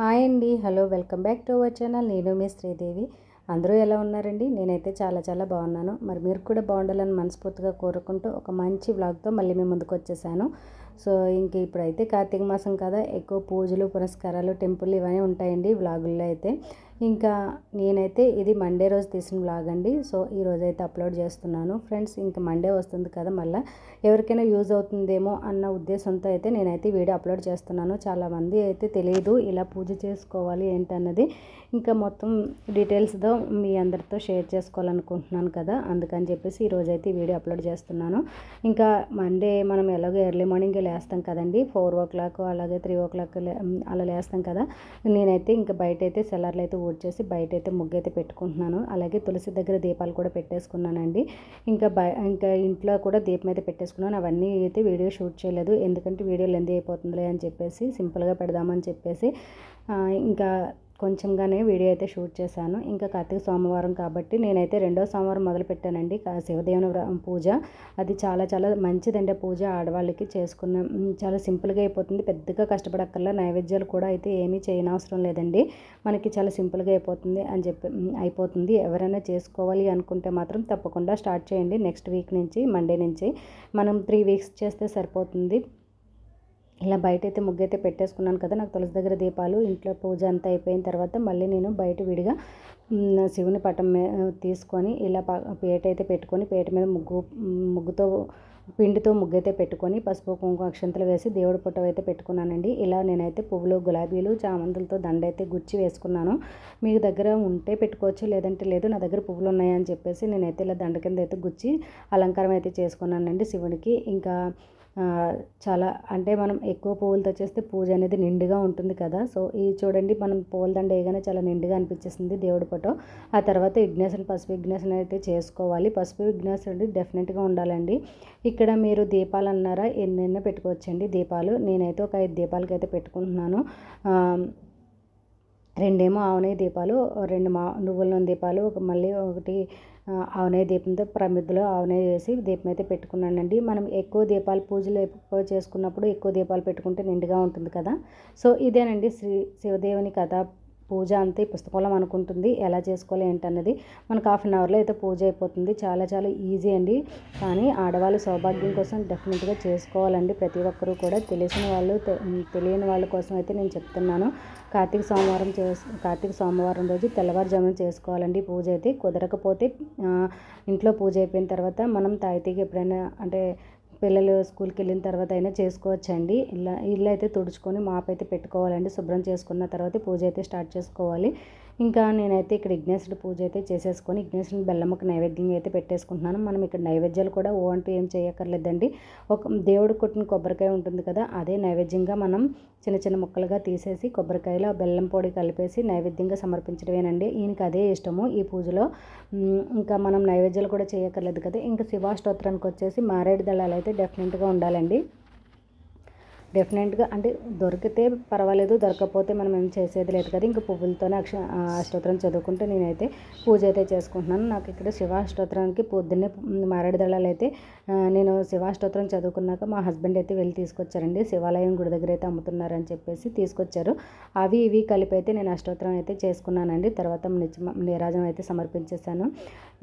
Hi అండి. Hello welcome back to our channel. నేను మీ శ్రీదేవి. అందరూ ఎలా ఉన్నారండి? నేనైతే చాలా చాలా బాగున్నాను. మరి మీరు కూడా బాగుండాలని మనస్ఫూర్తిగా కోరుకుంటూ ఒక మంచి వ్లాగ్తో మళ్ళీ మేము ముందుకు వచ్చేసాను. సో ఇంక ఇప్పుడైతే కార్తీక మాసం కదా. ఎక్కువ పూజలు పురస్కారాలు టెంపుల్ ఇవన్నీ ఉంటాయండి వ్లాగుల్లో అయితే. ఇంకా నేనైతే ఇది మండే రోజు తీసిన వ్లాగ్ అండి. సో ఈ రోజు అయితే అప్లోడ్ చేస్తున్నాను. ఫ్రెండ్స్ ఇంకా మండే వస్తుంది కదా మళ్ళీ. ఎవరికైనా యూజ్ అవుతుందేమో అన్న ఉద్దేశంతో అయితే నేనైతే వీడియో అప్లోడ్ చేస్తున్నాను. చాలామంది అయితే తెలియదు ఇలా పూజ చేసుకోవాలి ఏంటన్నది. ఇంకా మొత్తం డీటెయిల్స్తో మీ అందరితో షేర్ చేసుకోవాలనుకుంటున్నాను కదా. అందుకని చెప్పేసి ఈరోజు అయితే వీడియో అప్లోడ్ చేస్తున్నాను. ఇంకా మండే మనం ఎలాగో ఎర్లీ మార్నింగ్ లేస్తాం కదండి. ఫోర్ ఓ క్లాక్ అలాగే త్రీ ఓ క్లాక్ అలా లేస్తాం కదా. నేనైతే ఇంకా బయట అయితే సెల్లర్లు అయితే వచ్చేసి బయట అయితే ముగ్గు అయితే పెట్టుకుంటున్నాను. అలాగే తులసి దగ్గర దీపాలు కూడా పెట్టేసుకున్నానండి. ఇంకా బయ ఇంకా ఇంట్లో కూడా దీపం అయితే పెట్టేసుకున్నాను. అవన్నీ అయితే వీడియో షూట్ చేయలేదు. ఎందుకంటే వీడియో లెందీ అయిపోతుందిలే అని చెప్పేసి సింపుల్గా పెడదామని చెప్పేసి ఇంకా కొంచెంగానే వీడియో అయితే షూట్ చేశాను. ఇంకా కార్తీక సోమవారం కాబట్టి నేనైతే రెండో సోమవారం మొదలు పెట్టానండి. శివదేవుని పూజ. అది చాలా చాలా మంచిదండి పూజ. ఆడవాళ్ళకి చేసుకున్న చాలా సింపుల్గా అయిపోతుంది. పెద్దగా కష్టపడక్కర్లా నైవేద్యాలు కూడా అయితే ఏమీ చేయనవసరం లేదండి. మనకి చాలా సింపుల్గా అయిపోతుంది అని చెప్పి అయిపోతుంది. ఎవరైనా చేసుకోవాలి అనుకుంటే మాత్రం తప్పకుండా స్టార్ట్ చేయండి. నెక్స్ట్ వీక్ నుంచి మండే నుంచి. మనం త్రీ వీక్స్ చేస్తే సరిపోతుంది. ఇలా బయట అయితే ముగ్గు అయితే పెట్టేసుకున్నాను కదా నాకు తులసి దగ్గర దీపాలు ఇంట్లో పూజ అంతా అయిపోయిన తర్వాత మళ్ళీ నేను బయట విడిగా శివుని పటం తీసుకొని ఇలా పేట అయితే పెట్టుకొని పేట మీద ముగ్గు ముగ్గుతో పిండితో ముగ్గు అయితే పెట్టుకొని పసుపు కుంకుమ అక్షంతలు వేసి దేవుడి పుట్ట అయితే పెట్టుకున్నానండి. ఇలా నేనైతే పువ్వులు గులాబీలు చామంతులతో దండ అయితే గుచ్చి వేసుకున్నాను. మీ దగ్గర ఉంటే పెట్టుకోవచ్చు లేదంటే లేదు నా దగ్గర పువ్వులు ఉన్నాయని చెప్పేసి నేనైతే ఇలా దండ కింద అయితే గుచ్చి అలంకారం అయితే చేసుకున్నానండి శివునికి. ఇంకా చాలా అంటే మనం ఎక్కువ పువ్వులు చేస్తే పూజ అనేది నిండుగా ఉంటుంది కదా. సో ఇది చూడండి మనం పూల దండ వేయగానే చాలా నిండుగా అనిపించేస్తుంది దేవుడి పటం ఆ తర్వాత విఘ్నేశ్వరుని పసుపు విఘ్నేశ్వరుని అయితే చేసుకోవాలి. పసుపు విఘ్నేశ్వరుడు డెఫినెట్గా ఉండాలండి. ఇక్కడ మీరు దీపాలు అన్నారా? ఎన్నెన్నో పెట్టుకోవచ్చండి దీపాలు. నేనైతే ఒక ఐదు దీపాలకి అయితే పెట్టుకుంటున్నాను. రెండేమో ఆవునే దీపాలు రెండు మా నువ్వుల నూనె దీపాలు మళ్ళీ ఒకటి ఆవునే దీపంతో ప్రమిద్దులో ఆవునే వేసి దీపం అయితే పెట్టుకున్నానండి. మనం ఎక్కువ దీపాలు పూజలు ఎక్కువ చేసుకున్నప్పుడు ఎక్కువ దీపాలు పెట్టుకుంటే నిండుగా ఉంటుంది కదా. సో ఇదేనండి శ్రీ శివదేవుని కథ. పూజ అంతే పుస్తకంలో అనుకుంటుంది ఎలా చేసుకోవాలి ఏంటన్నది మనకు హాఫ్ అన్ అవర్లో అయితే పూజ అయిపోతుంది. చాలా చాలా ఈజీ అండి. కానీ ఆడవాళ్ళు సౌభాగ్యం కోసం డెఫినెట్గా చేసుకోవాలండి. ప్రతి ఒక్కరూ కూడా తెలిసిన వాళ్ళు తెలియని వాళ్ళ కోసం అయితే నేను చెప్తున్నాను. కార్తీక సోమవారం చేసు కార్తీక సోమవారం రోజు తెల్లవారుజామున చేసుకోవాలండి పూజ అయితే. కుదరకపోతే ఇంట్లో పూజ అయిపోయిన తర్వాత మనం తాయితీకి ఎప్పుడైనా అంటే పిల్లలు స్కూల్కి వెళ్ళిన తర్వాత అయినా చేసుకోవచ్చండి. ఇలా ఇల్లు అయితే తుడుచుకొని మాప్ అయితే పెట్టుకోవాలండి. శుభ్రం చేసుకున్న తర్వాత పూజ అయితే స్టార్ట్ చేసుకోవాలి. ఇంకా నేనైతే ఇక్కడ విఘ్నేశ్వరుడు పూజ అయితే చేసేసుకొని విఘ్నేశ్వరుని బెల్లముకి నైవేద్యం అయితే పెట్టేసుకుంటున్నాను. మనం ఇక్కడ నైవేద్యాలు కూడా ఓ అంటూ ఏం చేయక్కర్లేదండి. ఒక దేవుడు కొట్టిన కొబ్బరికాయ ఉంటుంది కదా అదే నైవేద్యంగా మనం చిన్న చిన్న ముక్కలుగా తీసేసి కొబ్బరికాయలో బెల్లం పొడి కలిపేసి నైవేద్యంగా సమర్పించడమేనండి. ఈయనకి అదే ఇష్టము ఈ పూజలో. ఇంకా మనం నైవేద్యాలు కూడా చేయక్కర్లేదు కదా. ఇంకా శివాష్టోత్రానికి వచ్చేసి మారేడు దళాలు అయితే డెఫినెట్గా ఉండాలండి. డెఫినెట్గా అంటే దొరికితే పర్వాలేదు దొరకకపోతే మనం ఏం చేసేది లేదు కదా. ఇంకా పువ్వులతోనే అక్ష అష్టోత్తరం చదువుకుంటే నేనైతే పూజ అయితే చేసుకుంటున్నాను. నాకు ఇక్కడ శివాష్టోత్రానికి పొద్దున్నే మారేడు దళాలు అయితే నేను శివాష్టోత్రం చదువుకున్నాక మా హస్బెండ్ అయితే వెళ్ళి తీసుకొచ్చారండి. శివాలయం గుడి దగ్గర అయితే అమ్ముతున్నారని చెప్పేసి తీసుకొచ్చారు. అవి ఇవి కలిపి అయితే నేను అష్టోత్తరం అయితే చేసుకున్నానండి. తర్వాత నీరాజనం అయితే సమర్పించేశాను.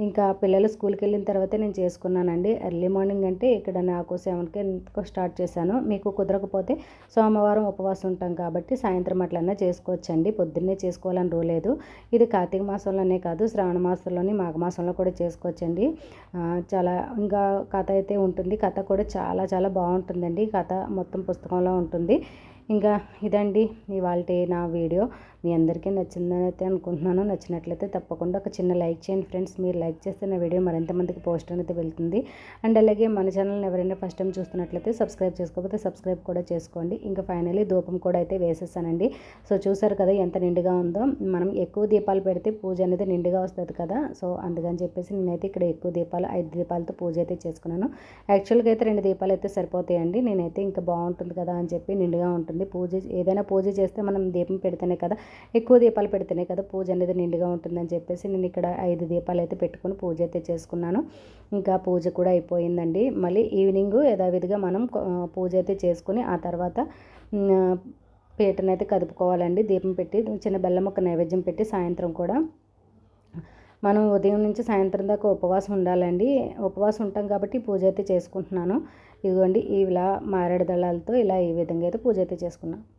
ఇంకా పిల్లలు స్కూల్కి వెళ్ళిన తర్వాత నేను చేసుకున్నానండి. ఎర్లీ మార్నింగ్ అంటే ఇక్కడ నాకు సెవెన్కి స్టార్ట్ చేశాను. మీకు కుదరకపోతే లేకపోతే సోమవారం ఉపవాసం ఉంటాం కాబట్టి సాయంత్రం అట్లన్నా చేసుకోవచ్చండి. పొద్దున్నే చేసుకోవాలని రూలేదు ఇది కార్తీక మాసంలోనే కాదు శ్రావణ మాసంలోని మాఘమాసంలో కూడా చేసుకోవచ్చండి. చాలా ఇంకా కథ అయితే ఉంటుంది. కథ కూడా చాలా చాలా బాగుంటుందండి. కథ మొత్తం పుస్తకంలో ఉంటుంది. ఇంకా ఇదండి ఇవాళ నా వీడియో. మీ అందరికీ నచ్చిందని అయితే అనుకుంటున్నాను. నచ్చినట్లయితే తప్పకుండా ఒక చిన్న లైక్ చేయండి ఫ్రెండ్స్. మీరు లైక్ చేస్తే నా వీడియో మరింత మందికి పోస్ట్ అనేది వెళ్తుంది. అండ్ అలాగే మన ఛానల్ని ఎవరైనా ఫస్ట్ టైం చూస్తున్నట్లయితే సబ్స్క్రైబ్ చేసుకోకపోతే సబ్స్క్రైబ్ కూడా చేసుకోండి. ఇంకా ఫైనలీ ధూపం కూడా అయితే వేసేసానండి. సో చూసారు కదా ఎంత నిండుగా ఉందో. మనం ఎక్కువ దీపాలు పెడితే పూజ అనేది నిండుగా వస్తుంది కదా. సో అందుకని చెప్పేసి నేనైతే ఇక్కడ ఎక్కువ దీపాలు ఐదు దీపాలతో పూజ అయితే చేసుకున్నాను. యాక్చువల్గా అయితే రెండు దీపాలు అయితే సరిపోతాయండి. నేనైతే ఇంకా బాగుంటుంది కదా అని చెప్పి నిండుగా ఉంటుంది ఉంటుంది. పూజ ఏదైనా పూజ చేస్తే మనం దీపం పెడితేనే కదా ఎక్కువ దీపాలు పెడితేనే కదా పూజ అనేది నిండుగా ఉంటుందని చెప్పేసి నేను ఇక్కడ ఐదు దీపాలు అయితే పెట్టుకుని పూజ అయితే చేసుకున్నాను. ఇంకా పూజ కూడా అయిపోయిందండి. మళ్ళీ ఈవినింగ్ యథావిధిగా మనం పూజ అయితే చేసుకుని ఆ తర్వాత పీటనైతే కదుపుకోవాలండి. దీపం పెట్టి చిన్న బెల్లం ఒక నైవేద్యం పెట్టి సాయంత్రం కూడా మనం ఉదయం నుంచి సాయంత్రం దాకా ఉపవాసం ఉండాలండి. ఉపవాసం ఉంటాం కాబట్టి పూజ అయితే చేసుకుంటున్నాను. ఇదిగోండి ఇలా మారేడు దళాలతో ఇలా ఈ విధంగా అయితే పూజ అయితే చేసుకున్నాను